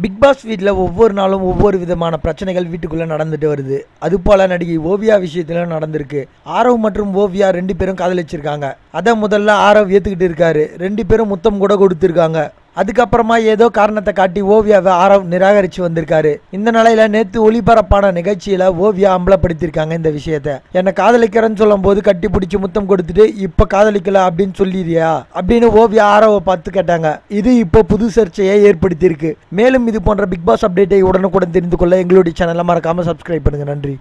Big pass வீட்டில் ஒவ்வொரு நாளும் ஒவ்வொரு விதமான பிரச்சனைகள் வீட்டுக்குள்ளே நடந்துட்டு வருது. அது போல நடிகை ஓவியா விஷயத்துல நடந்திருக்கு. ஆரவ் மற்றும் ஓவியா ரெண்டு பேரும் காதலிச்சிருக்காங்க. அதை முதல்ல ஆரவ் ஏற்றுக்கிட்டு இருக்காரு. ரெண்டு பேரும் முத்தம் கூட கொடுத்துருக்காங்க. அதுக்கப்புறமா ஏதோ காரணத்தை காட்டி ஓவியாவை ஆரவ் நிராகரித்து வந்திருக்காரு. இந்த நிலையில நேற்று ஒளிபரப்பான நிகழ்ச்சியில் ஓவியா அம்பலப்படுத்தியிருக்காங்க இந்த விஷயத்த. என்னை காதலிக்கிறேன்னு சொல்லும் போது கட்டி பிடிச்சி முத்தம் கொடுத்துட்டு இப்போ காதலிக்கல அப்படின்னு சொல்லிடுறியா? அப்படின்னு ஓவியா ஆரவை பார்த்து கேட்டாங்க. இது இப்போ புது சர்ச்சையை ஏற்படுத்தியிருக்கு. மேலும் இது போன்ற பிக் பாஸ் அப்டேட்டை உடனுக்குடன் தெரிந்து கொள்ள எங்களுடைய சேனலை மறக்காமல் சப்ஸ்கிரைப் பண்ணுங்கள் நன்றி.